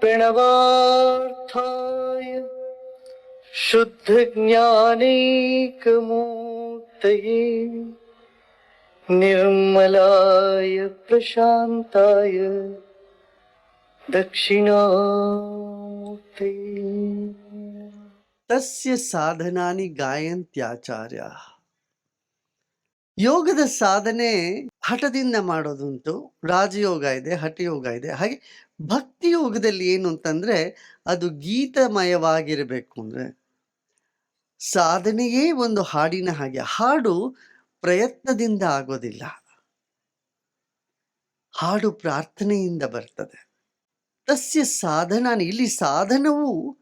प्रणवार्थाय शुद्धज्ञानैकमूर्तये निर्मलाय प्रशान्ताय दक्षिणामूर्ते तस्य साधनानि गायन्त्यचार्याः। योगदसाधने ಹಠದಿಂದ ಮಾಡೋದುಂಟು, ರಾಜಯೋಗ ಇದೆ, ಹಠಯೋಗ ಇದೆ. ಹಾಗೆ ಭಕ್ತಿ ಯೋಗದಲ್ಲಿ ಏನು ಅಂತಂದ್ರೆ ಅದು ಗೀತಮಯವಾಗಿರಬೇಕು ಅಂದ್ರೆ ಸಾಧನೆಯೇ ಒಂದು ಹಾಡಿನ ಹಾಗೆ. ಹಾಡು ಪ್ರಯತ್ನದಿಂದ ಆಗೋದಿಲ್ಲ. ಹಾಡು ಪ್ರಾರ್ಥನೆಯಿಂದ ಬರ್ತದೆ. ತಸ್ಯ ಸಾಧನ ಇಲ್ಲಿ ಸಾಧನವು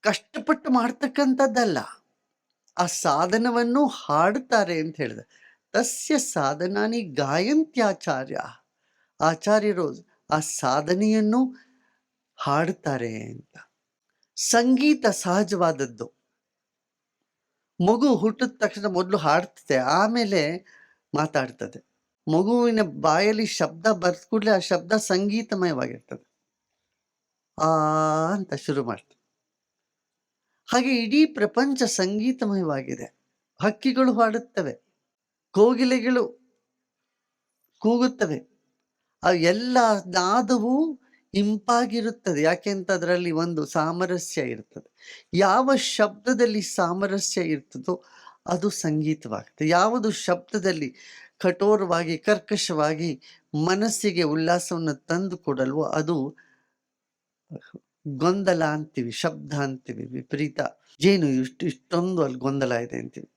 ಕಷ್ಟಪಟ್ಟು ಮಾಡ್ತಕ್ಕಂಥದ್ದಲ್ಲ. ಆ ಸಾಧನವನ್ನು ಹಾಡುತ್ತಾರೆ ಅಂತ ಹೇಳಿದೆ. ತಸ್ಯ ಸಾಧನಾನಿ ಗಾಯಂತ್ಯಾಚಾರ್ಯ ಆಚಾರ್ಯರು ಆ ಸಾಧನೆಯನ್ನು ಹಾಡುತ್ತಾರೆ ಅಂತ। ಸಂಗೀತ ಸಹಜವಾದದ್ದು. ಮಗು ಹುಟ್ಟಿದ ತಕ್ಷಣ ಮೊದಲು ಹಾಡ್ತದೆ, ಆಮೇಲೆ ಮಾತಾಡ್ತದೆ. ಮಗುವಿನ ಬಾಯಲ್ಲಿ ಶಬ್ದ ಬರ್ದ ಕೂಡಲೇ ಆ ಶಬ್ದ ಸಂಗೀತಮಯವಾಗಿರ್ತದೆ. ಆ ಅಂತ ಶುರು ಮಾಡ್ತದೆ. ಹಾಗೆ ಇಡೀ ಪ್ರಪಂಚ ಸಂಗೀತಮಯವಾಗಿದೆ. ಹಕ್ಕಿಗಳು ಹಾಡುತ್ತವೆ. ಕೋಗಿಲೆಗಳು ಕೂಗುತ್ತವೆ. ಆ ಎಲ್ಲ ನಾದವು ಇಂಪಾಗಿರುತ್ತದೆ. ಯಾಕೆಂತ ಅದರಲ್ಲಿ ಒಂದು ಸಾಮರಸ್ಯ ಇರ್ತದೆ. ಯಾವ ಶಬ್ದದಲ್ಲಿ ಸಾಮರಸ್ಯ ಇರ್ತದೋ ಅದು ಸಂಗೀತವಾಗ್ತದೆ ಯಾವುದು ಶಬ್ದದಲ್ಲಿ ಕಠೋರವಾಗಿ, ಕರ್ಕಶವಾಗಿ ಮನಸ್ಸಿಗೆ ಉಲ್ಲಾಸವನ್ನು ತಂದು ಕೊಡಲ್ವೋ ಅದು ಗೊಂದಲ ಅಂತೀವಿ, ಶಬ್ದ ಅಂತೀವಿ, ವಿಪರೀತ. ಏನು ಇಷ್ಟು ಇಷ್ಟೊಂದು ಅಲ್ಲಿ ಗೊಂದಲ ಇದೆ ಅಂತೀವಿ.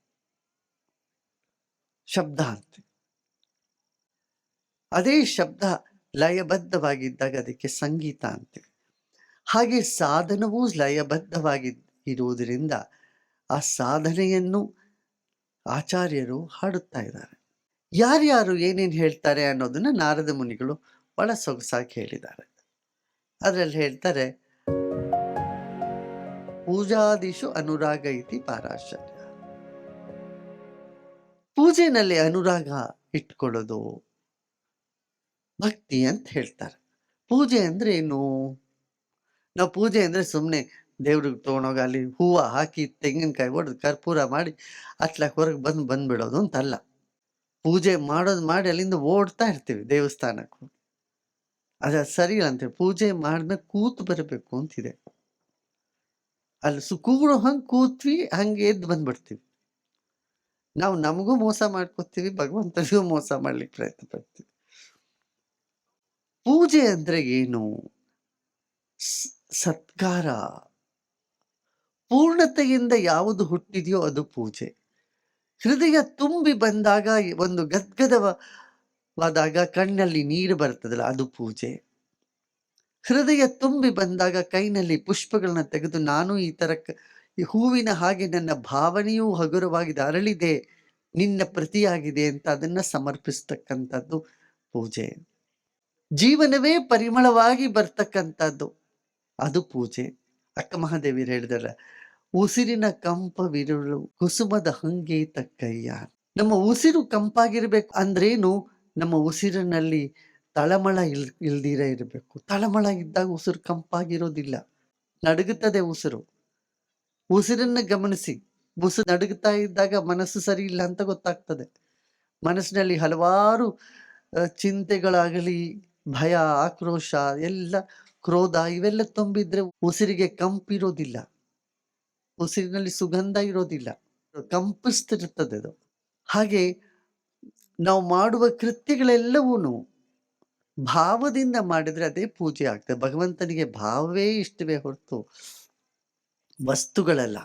ಶಬ್ದ ಅಂತೆ. ಅದೇ ಶಬ್ದ ಲಯಬದ್ಧವಾಗಿದ್ದಾಗ ಅದಕ್ಕೆ ಸಂಗೀತ ಅಂತೀವಿ ಹಾಗೆ ಸಾಧನವೂ ಲಯಬದ್ಧವಾಗಿ ಇರುವುದರಿಂದ ಆ ಸಾಧನೆಯನ್ನು ಆಚಾರ್ಯರು ಹಾಡುತ್ತಾ ಇದ್ದಾರೆ. ಯಾರ್ಯಾರು ಏನೇನು ಹೇಳ್ತಾರೆ ಅನ್ನೋದನ್ನ ನಾರದ ಮುನಿಗಳು ಬಹಳ ಸೊಗಸಾಗಿ ಹೇಳಿದ್ದಾರೆ. ಅದರಲ್ಲಿ ಹೇಳ್ತಾರೆ ಪೂಜಾದಿಶು ಅನುರಾಗ ಇತಿ ಪಾರಾಶರ್ಯ ಪೂಜೆನಲ್ಲಿ ಅನುರಾಗ ಇಟ್ಕೊಳ್ಳೋದು ಭಕ್ತಿ ಅಂತ ಹೇಳ್ತಾರೆ. ಪೂಜೆ ಅಂದ್ರೆ ಏನು? ನಾವು ಪೂಜೆ ಅಂದ್ರೆ ಸುಮ್ಮನೆ ದೇವ್ರಿಗೆ ತೊಗೊಂಡೋಗಿ ಅಲ್ಲಿ ಹೂವು ಹಾಕಿ ತೆಂಗಿನಕಾಯಿ ಹೊಡೆದು ಕರ್ಪೂರ ಮಾಡಿ ಅಟ್ಲಾಕ್ ಹೊರಗೆ ಬಂದು ಬಂದ್ಬಿಡೋದು ಅಂತಲ್ಲ. ಪೂಜೆ ಮಾಡೋದು ಮಾಡಿ ಅಲ್ಲಿಂದ ಓಡ್ತಾ ಇರ್ತೀವಿ ದೇವಸ್ಥಾನಕ್ಕೆ. ಅದು ಸರಿ ಅಂತ ಪೂಜೆ ಮಾಡಿದ್ಮೇಲೆ ಕೂತು ಬರಬೇಕು ಅಂತಿದೆ. ಅಲ್ಲಿ ಸು ಹಂಗೆ ಕೂತ್ವಿ ಹಂಗೆ ಎದ್ದು ಬಂದ್ಬಿಡ್ತೀವಿ. ನಾವು ನಮಗೂ ಮೋಸ ಮಾಡ್ಕೋತೀವಿ, ಭಗವಂತನಿಗೂ ಮೋಸ ಮಾಡ್ಲಿಕ್ಕೆ ಪ್ರಯತ್ನ ಪಡ್ತೀವಿ ಪೂಜೆ ಅಂದ್ರೆ ಏನು? ಸತ್ಕಾರ. ಪೂರ್ಣತೆಯಿಂದ ಯಾವುದು ಹುಟ್ಟಿದೆಯೋ ಅದು ಪೂಜೆ. ಹೃದಯ ತುಂಬಿ ಬಂದಾಗ ಒಂದು ಗದ್ಗದವಾದಾಗ ಕಣ್ಣಲ್ಲಿ ನೀರು ಬರ್ತದಲ್ಲ ಅದು ಪೂಜೆ. ಹೃದಯ ತುಂಬಿ ಬಂದಾಗ ಕೈನಲ್ಲಿ ಪುಷ್ಪಗಳನ್ನ ತೆಗೆದು, ನಾನು ಈ ತರ ಕ- ಈ ಹೂವಿನ ಹಾಗೆ ನನ್ನ ಭಾವನೆಯೂ ಹಗುರವಾಗಿ ಅರಳಿದೆ, ನಿನ್ನ ಪ್ರತಿಯಾಗಿದೆ ಅಂತ ಅದನ್ನ ಸಮರ್ಪಿಸ್ತಕ್ಕಂಥದ್ದು ಪೂಜೆ. ಜೀವನವೇ ಪರಿಮಳವಾಗಿ ಬರ್ತಕ್ಕಂಥದ್ದು ಅದು ಪೂಜೆ. ಅಕ್ಕ ಮಹಾದೇವಿಯರು ಹೇಳಿದಾರೆ, ಉಸಿರಿನ ಕಂಪವಿರುಳು ಕುಸುಮದ ಹಂಗೆ ತಕ್ಕಯ್ಯ. ನಮ್ಮ ಉಸಿರು ಕಂಪಾಗಿರ್ಬೇಕು ಅಂದ್ರೇನು? ನಮ್ಮ ಉಸಿರಿನಲ್ಲಿ ತಳಮಳ ಇಲ್, ಇಲ್ದಿರ ಇರಬೇಕು. ತಳಮಳ ಇದ್ದಾಗ ಉಸಿರು ಕಂಪಾಗಿರೋದಿಲ್ಲ. ನಡುಗುತ್ತದೆ ಉಸಿರು. ಉಸಿರನ್ನ ಗಮನಿಸಿ. ಉಸಿರು ನಡುಗುತ್ತಾ ಇದ್ದಾಗ ಮನಸ್ಸು ಸರಿ ಇಲ್ಲ ಅಂತ ಗೊತ್ತಾಗ್ತದೆ. ಮನಸ್ಸಿನಲ್ಲಿ ಹಲವಾರು ಚಿಂತೆಗಳಾಗಲಿ, ಭಯ, ಆಕ್ರೋಶ, ಎಲ್ಲ ಕ್ರೋಧ ಇವೆಲ್ಲ ತುಂಬಿದ್ರೆ ಉಸಿರಿಗೆ ಕಂಪಿರೋದಿಲ್ಲ. ಉಸಿರಿನಲ್ಲಿ ಸುಗಂಧ ಇರೋದಿಲ್ಲ. ಕಂಪಿಸ್ತಿರ್ತದೆ ಅದು. ಹಾಗೆ ನಾವು ಮಾಡುವ ಕೃತ್ಯಗಳೆಲ್ಲವೂ ಭಾವದಿಂದ ಮಾಡಿದ್ರೆ ಅದೇ ಪೂಜೆ ಆಗ್ತದೆ. ಭಗವಂತನಿಗೆ ಭಾವವೇ ಇಷ್ಟವೇ ಹೊರತು ವಸ್ತುಗಳಲ್ಲ.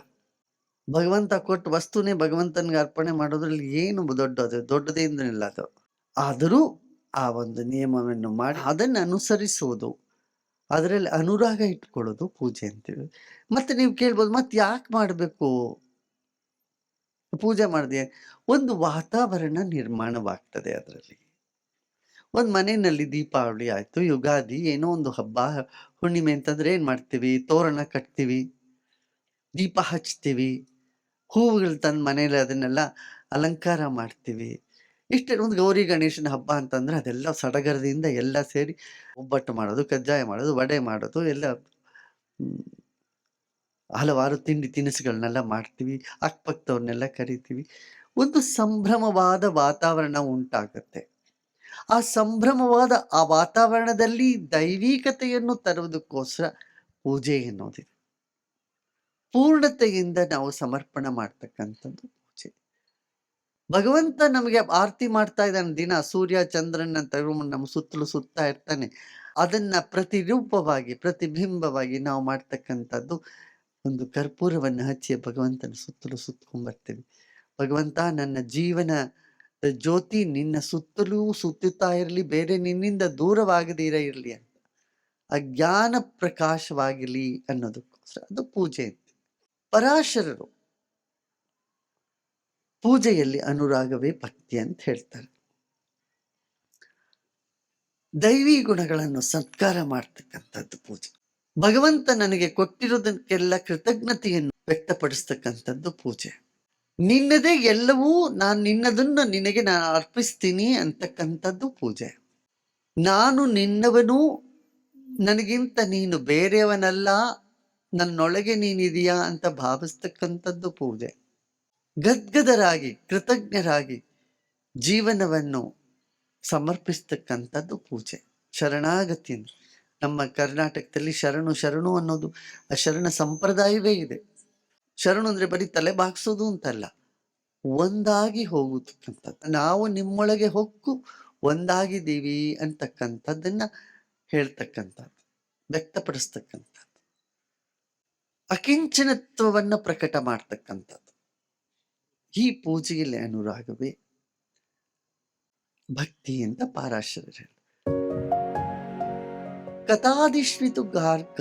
ಭಗವಂತ ಕೊಟ್ಟು ವಸ್ತುನೇ ಭಗವಂತನಿಗೆ ಅರ್ಪಣೆ ಮಾಡೋದ್ರಲ್ಲಿ ಏನು ದೊಡ್ಡದು ದೊಡ್ಡದೇನಿಲ್ಲ ಅದು. ಆದರೂ ಆ ಒಂದು ನಿಯಮವನ್ನು ಮಾಡಿ ಅದನ್ನು ಅನುಸರಿಸುವುದು ಅದರಲ್ಲಿ ಅನುರಾಗ ಇಟ್ಕೊಳ್ಳೋದು ಪೂಜೆ ಅಂತೀವಿ. ಮತ್ತೆ ನೀವು ಕೇಳ್ಬೋದು, ಮತ್ತೆ ಯಾಕೆ ಮಾಡಬೇಕು? ಪೂಜೆ ಮಾಡಿದೆ, ಒಂದು ವಾತಾವರಣ ನಿರ್ಮಾಣವಾಗ್ತದೆ ಅದರಲ್ಲಿ. ಒಂದು ಮನೆಯಲ್ಲಿ ದೀಪಾವಳಿ ಆಯ್ತು, ಯುಗಾದಿ, ಏನೋ ಒಂದು ಹಬ್ಬ, ಹುಣ್ಣಿಮೆ ಅಂತಂದ್ರೆ ಏನು ಮಾಡ್ತೀವಿ? ತೋರಣ ಕಟ್ತೀವಿ. ದೀಪ ಹಚ್ತೀವಿ, ಹೂವುಗಳು ತಂದು ಮನೇಲಿ ಅದನ್ನೆಲ್ಲ ಅಲಂಕಾರ ಮಾಡ್ತೀವಿ. ಇಷ್ಟೇ ಒಂದು ಗೌರಿ ಗಣೇಶನ ಹಬ್ಬ ಅಂತಂದ್ರೆ ಅದೆಲ್ಲ ಸಡಗರದಿಂದ ಎಲ್ಲ ಸೇರಿ ಒಬ್ಬಟ್ಟು ಮಾಡೋದು, ಕಜ್ಜಾಯ ಮಾಡೋದು, ವಡೆ ಮಾಡೋದು, ಎಲ್ಲ ಹಲವಾರು ತಿಂಡಿ ತಿನಿಸುಗಳನ್ನೆಲ್ಲ ಮಾಡ್ತೀವಿ, ಅಕ್ಕಪಕ್ಕದವ್ರನ್ನೆಲ್ಲ ಕರಿತೀವಿ. ಒಂದು ಸಂಭ್ರಮವಾದ ವಾತಾವರಣ ಉಂಟಾಗುತ್ತೆ. ಆ ಸಂಭ್ರಮವಾದ ಆ ವಾತಾವರಣದಲ್ಲಿ ದೈವಿಕತೆಯನ್ನು ತರುವುದಕ್ಕೋಸ್ಕರ ಪೂಜೆ ಎನ್ನುವುದಿದೆ ಪೂರ್ಣತೆಯಿಂದ ನಾವು ಸಮರ್ಪಣೆ ಮಾಡ್ತಕ್ಕಂಥದ್ದು ಪೂಜೆ. ಭಗವಂತ ನಮಗೆ ಆರತಿ ಮಾಡ್ತಾ ಇದ್ದಾನೆ, ದಿನ ಸೂರ್ಯ, ಚಂದ್ರನ ತರು ನಮ್ಮ ಸುತ್ತಲೂ ಸುತ್ತಾ ಇರ್ತಾನೆ. ಅದನ್ನ ಪ್ರತಿರೂಪವಾಗಿ, ಪ್ರತಿಬಿಂಬವಾಗಿ ನಾವು ಮಾಡ್ತಕ್ಕಂಥದ್ದು ಒಂದು ಕರ್ಪೂರವನ್ನು ಹಚ್ಚಿ ಭಗವಂತನ ಸುತ್ತಲೂ ಸುತ್ಕೊಂಡ್ಬರ್ತೀವಿ ಭಗವಂತ, ನನ್ನ ಜೀವನ ಜ್ಯೋತಿ ನಿನ್ನ ಸುತ್ತಲೂ ಸುತ್ತುತ್ತಾ ಇರಲಿ, ಬೇರೆ ನಿನ್ನಿಂದ ದೂರವಾಗದಿರ ಇರಲಿ ಅಂತ. ಅಜ್ಞಾನ ಪ್ರಕಾಶವಾಗಿರಲಿ ಅನ್ನೋದಕ್ಕೋಸ್ಕರ. ಅದು ಪೂಜೆ ಅಂತ. ಪರಾಶರರು. ಪೂಜೆಯಲ್ಲಿ ಅನುರಾಗವೇ ಭಕ್ತಿ ಅಂತ ಹೇಳ್ತಾರೆ. ದೈವಿ ಗುಣಗಳನ್ನು ಸತ್ಕಾರ ಮಾಡ್ತಕ್ಕಂಥದ್ದು ಪೂಜೆ. ಭಗವಂತ ನನಗೆ ಕೊಟ್ಟಿರೋದಕ್ಕೆಲ್ಲ ಕೃತಜ್ಞತೆಯನ್ನು ವ್ಯಕ್ತಪಡಿಸ್ತಕ್ಕಂಥದ್ದು ಪೂಜೆ. ನಿನ್ನದೇ ಎಲ್ಲವೂ ನಾನು ನಿನ್ನದನ್ನು ನಿನಗೆ ನಾನು ಅರ್ಪಿಸ್ತೀನಿ ಅಂತಕ್ಕಂಥದ್ದು ಪೂಜೆ. ನಾನು ನಿನ್ನವನು, ನನಗಿಂತ ನೀನು ಬೇರೆಯವನಲ್ಲ ನನ್ನೊಳಗೆ ನೀನಿದೆಯಾ ಅಂತ ಭಾವಿಸ್ತಕ್ಕಂಥದ್ದು ಪೂಜೆ. ಗದ್ಗದರಾಗಿ, ಕೃತಜ್ಞರಾಗಿ ಜೀವನವನ್ನು ಸಮರ್ಪಿಸ್ತಕ್ಕಂಥದ್ದು ಪೂಜೆ. ಶರಣಾಗತಿ ನಮ್ಮ ಕರ್ನಾಟಕದಲ್ಲಿ ಶರಣು ಶರಣು ಅನ್ನೋದು ಆ ಶರಣ ಸಂಪ್ರದಾಯವೇ ಇದೆ. ಶರಣು ಅಂದ್ರೆ ಬರೀ ತಲೆ ಬಾಗ್ಸೋದು ಅಂತಲ್ಲ, ಒಂದಾಗಿ ಹೋಗುತ್ತಕ್ಕಂಥದ್ದು. ನಾವು ನಿಮ್ಮೊಳಗೆ ಹೊಕ್ಕು, ಒಂದಾಗಿದ್ದೀವಿ ಅಂತಕ್ಕಂಥದ್ದನ್ನ ಹೇಳ್ತಕ್ಕಂಥದ್ದು, ವ್ಯಕ್ತಪಡಿಸ್ತಕ್ಕಂಥದ್ದು. ಅಕಿಂಚನತ್ವವನ್ನು ಪ್ರಕಟ ಮಾಡ್ತಕ್ಕಂಥದ್ದು. ಈ ಪೂಜೆಯಲ್ಲಿ ಅನುರಾಗವೇ ಭಕ್ತಿ ಅಂತ ಪಾರಾಶರರು. ಹೇಳಿ ಕಥಾದಿಶ್ವಿತು ಗಾರ್ಗ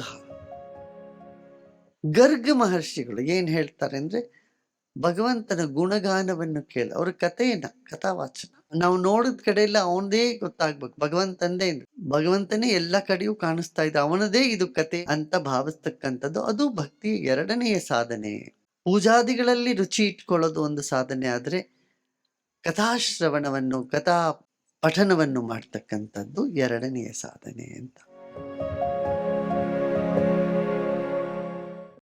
ಗರ್ಗ ಮಹರ್ಷಿಗಳು ಏನ್ ಹೇಳ್ತಾರೆ ಅಂದ್ರೆ ಭಗವಂತನ ಗುಣಗಾನವನ್ನು ಕೇಳಿ. ಅವ್ರ ಕಥೆಯನ್ನ, ಕಥಾವಾಚನ. ನಾವು ನೋಡಿದ ಕಡೆ ಎಲ್ಲ ಅವನದೇ ಗೊತ್ತಾಗ್ಬೇಕು. ಭಗವಂತಂದೇ. ಭಗವಂತನೇ ಎಲ್ಲ ಕಡೆಯೂ ಕಾಣಿಸ್ತಾ ಇದ್ದ ಅವನದೇ ಇದು ಕತೆ ಅಂತ ಭಾವಿಸ್ತಕ್ಕಂಥದ್ದು. ಅದು ಭಕ್ತಿ ಎರಡನೆಯ ಸಾಧನೆ. ಪೂಜಾದಿಗಳಲ್ಲಿ ರುಚಿ ಇಟ್ಕೊಳ್ಳೋದು ಒಂದು ಸಾಧನೆ ಆದ್ರೆ ಕಥಾಶ್ರವಣವನ್ನು, ಕಥಾ ಪಠನವನ್ನು ಮಾಡ್ತಕ್ಕಂಥದ್ದು ಎರಡನೆಯ ಸಾಧನೆ ಅಂತ.